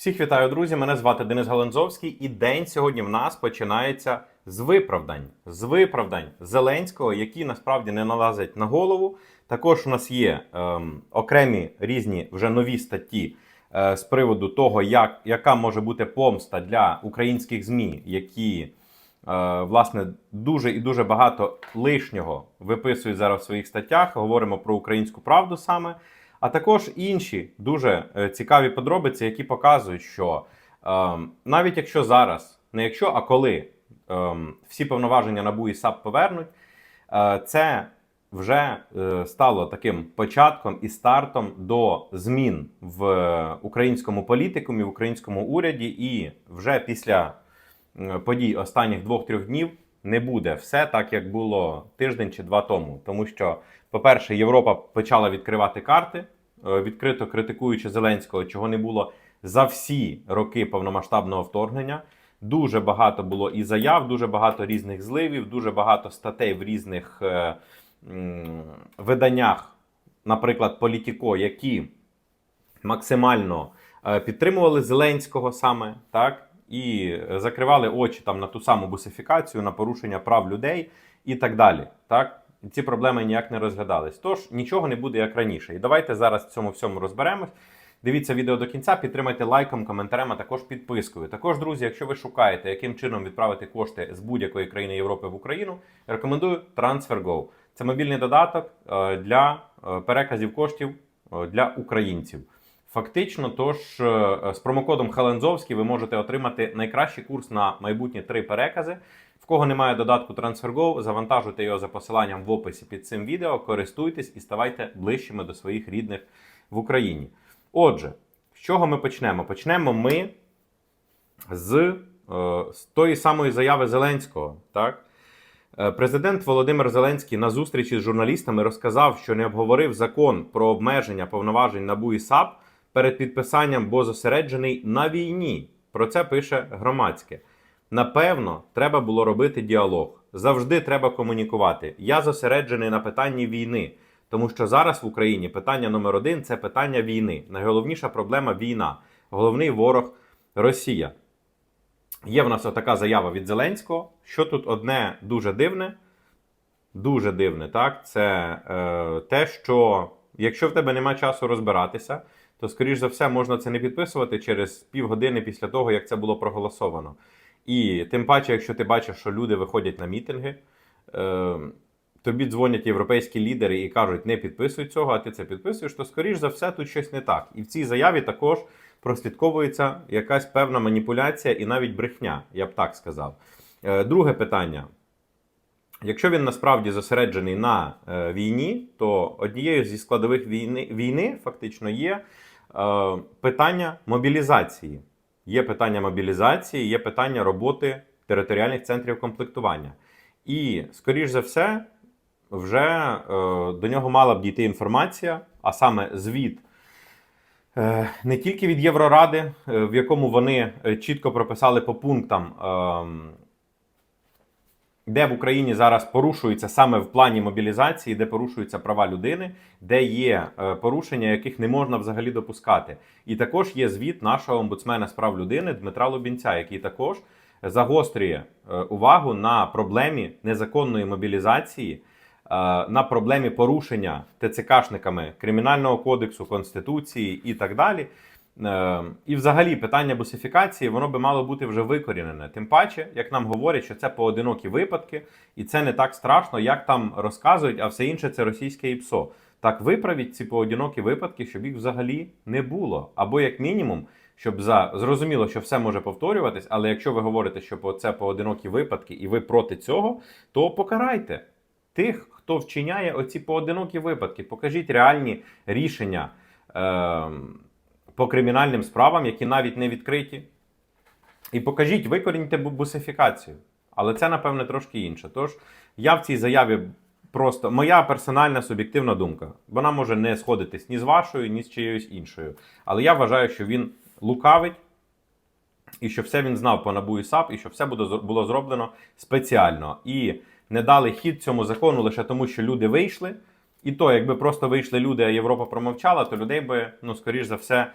Всіх вітаю, друзі! Мене звати Денис Галанзовський, і день сьогодні в нас починається з виправдань. З виправдань Зеленського, які насправді не налазять на голову. Також у нас є ем, окремі різні вже нові статті е, з приводу того, як, яка може бути помста для українських ЗМІ, які е, власне дуже і дуже багато лишнього виписують зараз в своїх статтях. Говоримо про українську правду саме. А також інші дуже е, цікаві подробиці, які показують, що ем, навіть якщо зараз, не якщо, а коли ем, всі повноваження НАБУ і САП повернуть, е, це вже е, стало таким початком і стартом до змін в українському політикумі, в українському уряді, і вже після подій останніх двох-трьох днів не буде все так, як було тиждень чи два тому. Тому що, по-перше, Європа почала відкривати карти, е, відкрито критикуючи Зеленського, чого не було за всі роки повномасштабного вторгнення. Дуже багато було і заяв, дуже багато різних зливів, дуже багато статей в різних е, м, виданнях, наприклад, Політіко, які максимально е, підтримували Зеленського саме, так, і закривали очі там на ту саму бусифікацію, на порушення прав людей і так далі. Так? Ці проблеми ніяк не розглядались. Тож нічого не буде як раніше. І давайте зараз в цьому всьому розберемось. Дивіться відео до кінця, підтримайте лайком, коментарем, а також підпискою. Також, друзі, якщо ви шукаєте, яким чином відправити кошти з будь-якої країни Європи в Україну, рекомендую TransferGo. Це мобільний додаток е, для е, переказів коштів е, для українців. Фактично, тож е, з промокодом Халензовський ви можете отримати найкращий курс на майбутні три перекази. В кого немає додатку TransferGo, завантажуйте його за посиланням в описі під цим відео, користуйтесь і ставайте ближчими до своїх рідних в Україні. Отже, з чого ми почнемо? Почнемо ми з, е, з тої самої заяви Зеленського. Так? Е, Президент Володимир Зеленський на зустрічі з журналістами розказав, що не обговорив закон про обмеження повноважень НАБУ і САП перед підписанням, бо зосереджений на війні. Про це пише громадське. Напевно, треба було робити діалог. Завжди треба комунікувати. Я зосереджений на питанні війни, тому що зараз в Україні питання номер один це питання війни. Найголовніша проблема війна. Головний ворог Росія. Є в нас отака заява від Зеленського. Що тут одне дуже дивне, дуже дивне, так? Це е, те, що якщо в тебе немає часу розбиратися, то, скоріш за все, можна це не підписувати через півгодини після того, як це було проголосовано. І тим паче, якщо ти бачиш, що люди виходять на мітинги, е, тобі дзвонять європейські лідери і кажуть, не підписуй цього, а ти це підписуєш, то скоріш за все тут щось не так. І в цій заяві також прослідковується якась певна маніпуляція і навіть брехня, я б так сказав. Е, Друге питання. Якщо він насправді зосереджений на е, війні, то однією зі складових війни, війни фактично є питання мобілізації. Є питання мобілізації, є питання роботи територіальних центрів комплектування. І, скоріш за все, вже е, до нього мала б дійти інформація, а саме звіт е, не тільки від Євроради, е, в якому вони е, чітко прописали по пунктам. Де в Україні зараз порушуються саме в плані мобілізації, де порушуються права людини, де є е, порушення, яких не можна взагалі допускати. І також є звіт нашого омбудсмена з прав людини Дмитра Лубінця, який також загострює е, увагу на проблемі незаконної мобілізації, е, на проблемі порушення ТЦКшниками Кримінального кодексу, Конституції і так далі. Е, І, взагалі, питання бусифікації воно би мало бути вже викорінене. Тим паче, як нам говорять, що це поодинокі випадки, і це не так страшно, як там розказують, а все інше це російське ІПСО. Так виправіть ці поодинокі випадки, щоб їх взагалі не було. Або як мінімум, щоб за зрозуміло, що все може повторюватись, але якщо ви говорите, що це поодинокі випадки, і ви проти цього, то покарайте тих, хто вчиняє оці поодинокі випадки. Покажіть реальні рішення. Е- по кримінальним справам, які навіть не відкриті. І покажіть, викоріньте бусифікацію. Але це, напевне, трошки інше. Тож я в цій заяві просто моя персональна суб'єктивна думка. Вона може не сходитись ні з вашою, ні з чиєюсь іншою. Але я вважаю, що він лукавить, і що все він знав по НАБУ і САП, і що все було зроблено спеціально. І не дали хід цьому закону лише тому, що люди вийшли. І то, якби просто вийшли люди, а Європа промовчала, то людей би, ну, скоріш за все,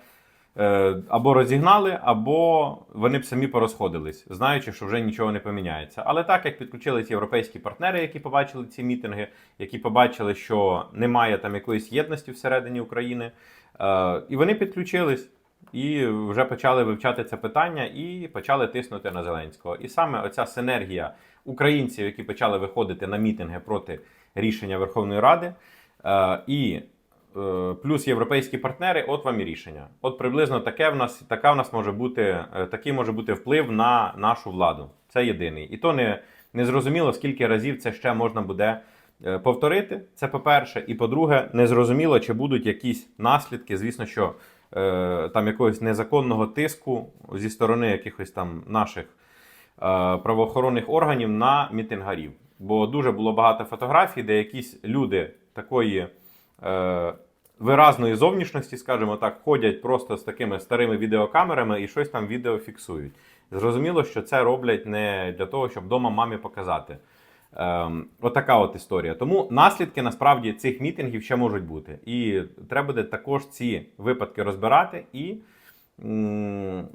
або розігнали, або вони б самі порозходились, знаючи, що вже нічого не поміняється. Але так як підключились європейські партнери, які побачили ці мітинги, які побачили, що немає там якоїсь єдності всередині України, е, і вони підключились. І вже почали вивчати це питання і почали тиснути на Зеленського. І саме оця синергія українців, які почали виходити на мітинги проти рішення Верховної Ради, е, і е, плюс європейські партнери, от вам і рішення. От приблизно таке в нас, така в нас може бути, е, такий може бути вплив на нашу владу. Це єдиний. І то не, не зрозуміло, скільки разів це ще можна буде е, повторити. Це по-перше. І по-друге, не зрозуміло, чи будуть якісь наслідки. Звісно, що е, там якогось незаконного тиску зі сторони якихось там наших е, правоохоронних органів на мітингарів. Бо дуже було багато фотографій, де якісь люди такої е, виразної зовнішності, скажімо так, ходять просто з такими старими відеокамерами і щось там відео фіксують. Зрозуміло, що це роблять не для того, щоб вдома мамі показати. Ем, отака от історія. Тому наслідки насправді цих мітингів ще можуть бути. І треба буде також ці випадки розбирати і м,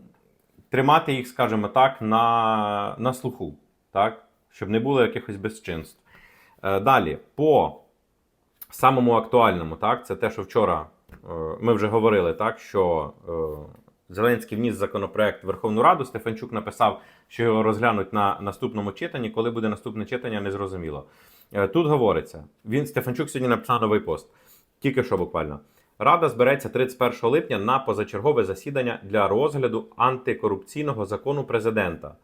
тримати їх, скажімо так, на, на слуху, так? щоб не було якихось безчинств. Е, далі, по самому актуальному, так, це те, що вчора е, ми вже говорили, так, що е, Зеленський вніс законопроект в Верховну Раду. Стефанчук написав, що його розглянуть на наступному читанні. Коли буде наступне читання, не зрозуміло. Е, Тут говориться: він Стефанчук сьогодні написав новий пост. Тільки що буквально. Рада збереться 31 липня на позачергове засідання для розгляду антикорупційного закону президента.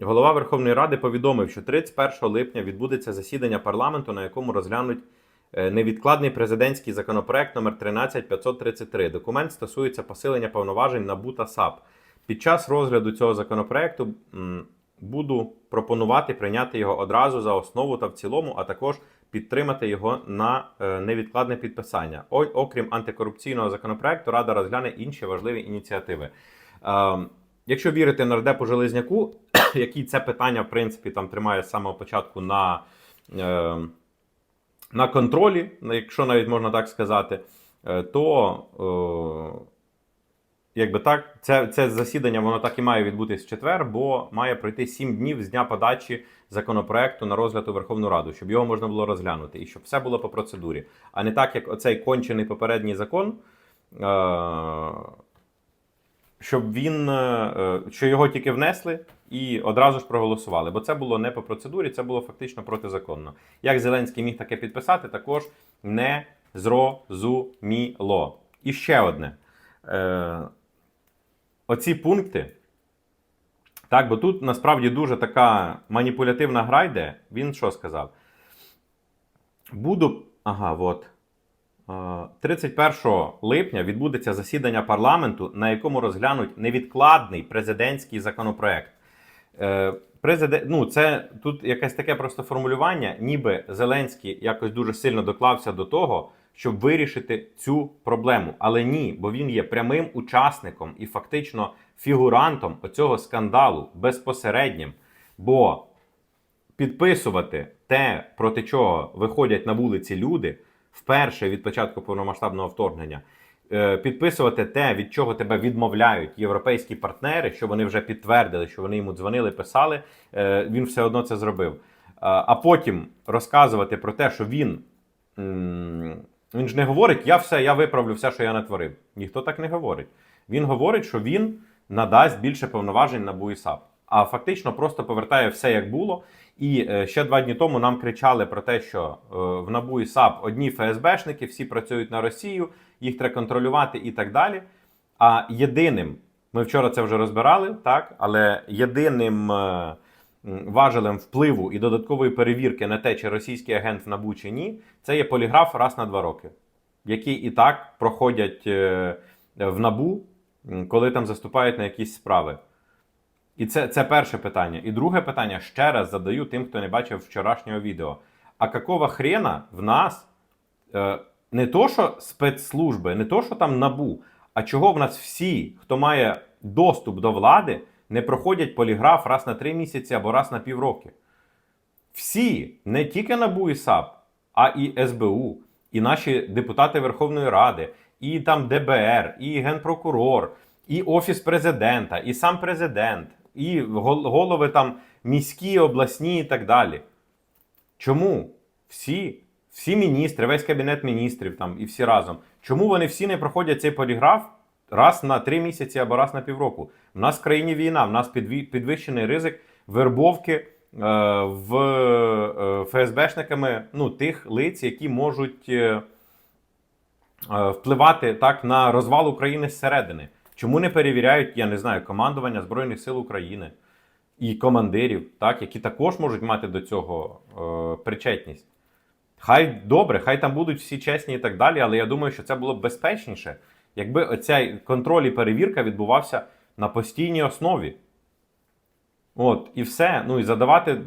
Голова Верховної Ради повідомив, що 31 липня відбудеться засідання парламенту, на якому розглянуть невідкладний президентський законопроект номер 13533. Документ стосується посилення повноважень НАБУ та САП. Під час розгляду цього законопроекту буду пропонувати прийняти його одразу за основу та в цілому, а також підтримати його на е, невідкладне підписання. Окрім антикорупційного законопроекту, Рада розгляне інші важливі ініціативи. Е, Якщо вірити нардепу Железняку, який це питання, в принципі, там тримає з самого початку на, е, на контролі, якщо навіть можна так сказати, е, то е, якби так, це, це засідання воно так і має відбутись в четвер, бо має пройти 7 днів з дня подачі законопроекту на розгляд у Верховну Раду, щоб його можна було розглянути і щоб все було по процедурі. А не так, як оцей кончений попередній закон. Е- щоб він е, що його тільки внесли і одразу ж проголосували. Бо це було не по процедурі, це було фактично протизаконно. Як Зеленський міг таке підписати, також не зрозуміло. І ще одне. Е, Оці пункти. Так, бо тут насправді дуже така маніпулятивна гра йде. Він що сказав? Буду. Ага, от. Е, 31 липня відбудеться засідання парламенту, на якому розглянуть невідкладний президентський законопроект. Е, Президент, ну це тут якесь таке просто формулювання, ніби Зеленський якось дуже сильно доклався до того, щоб вирішити цю проблему. Але ні, бо він є прямим учасником і фактично фігурантом оцього скандалу безпосереднім. Бо підписувати те, проти чого виходять на вулиці люди, вперше від початку повномасштабного вторгнення, е, підписувати те, від чого тебе відмовляють європейські партнери, що вони вже підтвердили, що вони йому дзвонили, писали, е, він все одно це зробив. Е, А потім розказувати про те, що він. Він ж не говорить, я все, я виправлю все, що я натворив. Ніхто так не говорить. Він говорить, що він надасть більше повноважень на і САП. А фактично просто повертає все як було. І е, ще два дні тому нам кричали про те, що е, в НАБУ і САП одні ФСБшники, всі працюють на Росію, їх треба контролювати і так далі. А єдиним, ми вчора це вже розбирали, так, але єдиним е, важелем впливу і додаткової перевірки на те, чи російський агент в НАБУ чи ні, це є поліграф раз на два роки, які і так проходять в НАБУ, коли там заступають на якісь справи. І це, це перше питання. І друге питання ще раз задаю тим, хто не бачив вчорашнього відео. А какого хрена в нас е, не то, що спецслужби, не то, що там набу, а чого в нас всі, хто має доступ до влади, не проходять поліграф раз на три місяці або раз на півроки? Всі, не тільки НАБУ і САП, а і СБУ, і наші депутати Верховної Ради, і там ДБР, і Генпрокурор, і Офіс президента, і сам президент, і гол- голови там міські, обласні і так далі. Чому всі, всі міністри, весь кабінет міністрів там і всі разом, чому вони всі не проходять цей поліграф раз на три місяці або раз на півроку? У нас в країні війна, в нас підвищений ризик вербовки е, в е, ФСБшниками ну, тих лиць, які можуть е, впливати так на розвал України зсередини. Чому не перевіряють, я не знаю, командування Збройних сил України і командирів, так, які також можуть мати до цього е, причетність? Хай добре, хай там будуть всі чесні і так далі, але я думаю, що це було б безпечніше, якби оця контроль і перевірка відбувався на постійній основі. От, і все. Ну і задавати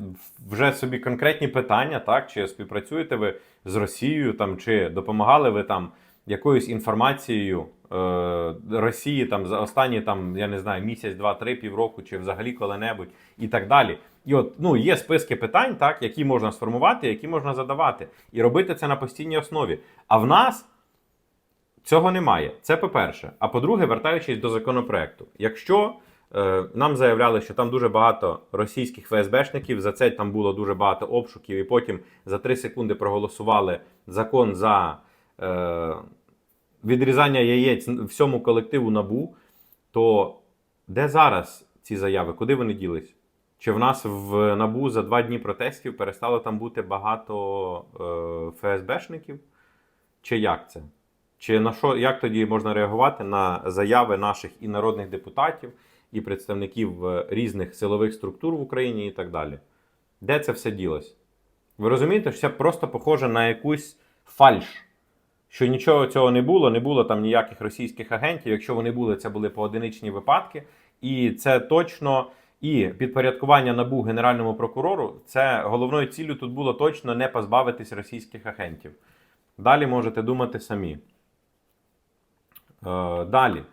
вже собі конкретні питання, так, чи співпрацюєте ви з Росією, там, чи допомагали ви там якоюсь інформацією е, Росії там за останні там, я не знаю, місяць, два, три, півроку, чи взагалі коли-небудь, і так далі. І от ну, є списки питань, так, які можна сформувати, які можна задавати, і робити це на постійній основі. А в нас цього немає. Це по-перше. А по-друге, вертаючись до законопроекту, якщо е, нам заявляли, що там дуже багато російських ФСБшників, за це там було дуже багато обшуків, і потім за 3 секунди проголосували закон за відрізання яєць всьому колективу набу, то де зараз ці заяви? Куди вони ділись? Чи в нас в набу за два дні протестів перестало там бути багато е, ФСБшників? Чи як це? Чи на що як тоді можна реагувати на заяви наших і народних депутатів, і представників е, різних силових структур в Україні і так далі? Де це все ділось? Ви розумієте, що це просто похоже на якусь фальш. Що нічого цього не було, не було там ніяких російських агентів. Якщо вони були, це були поодиничні випадки. І це точно і підпорядкування набу генеральному прокурору. Це головною ціллю тут було точно не позбавитись російських агентів. Далі можете думати самі. Е, Далі.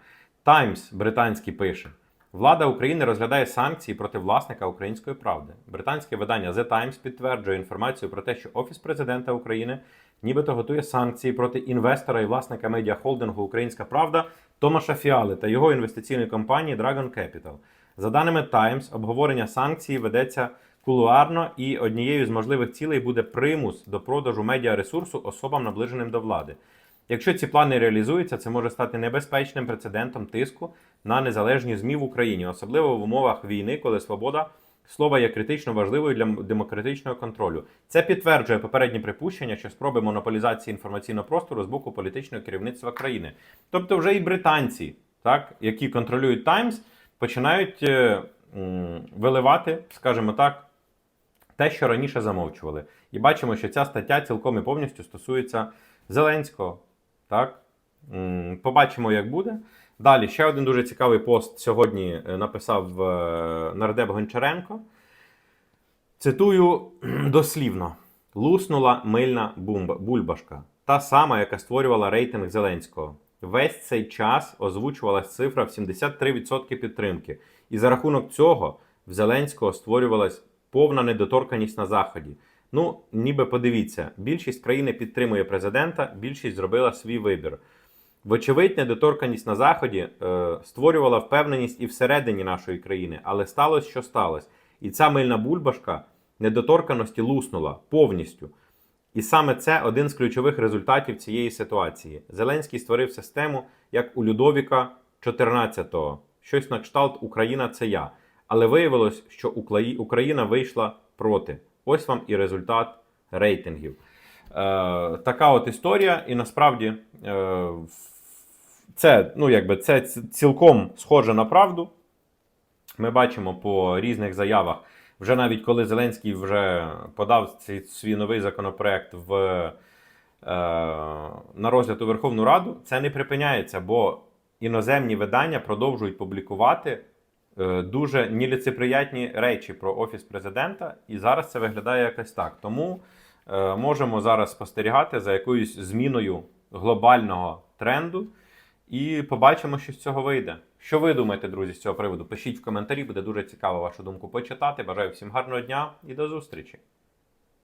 Таймс британський пише: Влада України розглядає санкції проти власника української правди. Британське видання The Times підтверджує інформацію про те, що Офіс президента України нібито готує санкції проти інвестора і власника медіахолдингу Українська Правда Томаша Фіали та його інвестиційної компанії Dragon Capital. За даними Times, обговорення санкцій ведеться кулуарно, і однією з можливих цілей буде примус до продажу медіаресурсу особам, наближеним до влади. Якщо ці плани реалізуються, це може стати небезпечним прецедентом тиску на незалежні ЗМІ в Україні, особливо в умовах війни, коли свобода слова є критично важливою для демократичного контролю. Це підтверджує попередні припущення, що спроби монополізації інформаційного простору з боку політичного керівництва країни. Тобто, вже і британці, так, які контролюють Таймс, починають е, виливати, скажімо так, те, що раніше замовчували. І бачимо, що ця стаття цілком і повністю стосується Зеленського. Так? Побачимо, як буде. Далі, ще один дуже цікавий пост сьогодні е, написав е, нардеп Гончаренко. Цитую дослівно: луснула мильна бульбашка, та сама, яка створювала рейтинг Зеленського. Весь цей час озвучувалась цифра в 73% підтримки. І за рахунок цього в Зеленського створювалась повна недоторканість на Заході. Ну, ніби подивіться, більшість країни підтримує президента, більшість зробила свій вибір. Вочевидь, недоторканість на Заході е, створювала впевненість і всередині нашої країни, але сталося, що сталося. І ця мильна бульбашка недоторканості луснула повністю. І саме це один з ключових результатів цієї ситуації. Зеленський створив систему, як у Людовіка 14-го. Щось на кшталт Україна це я. Але виявилось, що Україна вийшла проти. Ось вам і результат рейтингів. Е, така от історія, і насправді е, це, ну, якби, це цілком схоже на правду. Ми бачимо по різних заявах, вже навіть коли Зеленський вже подав цей свій новий законопроект в, е, на розгляд у Верховну Раду, це не припиняється, бо іноземні видання продовжують публікувати е, дуже неліцеприятні речі про офіс президента, і зараз це виглядає якось так. Тому е, можемо зараз спостерігати за якоюсь зміною глобального тренду. І побачимо, що з цього вийде. Що ви думаєте, друзі, з цього приводу? Пишіть в коментарі, буде дуже цікаво вашу думку почитати. Бажаю всім гарного дня і до зустрічі!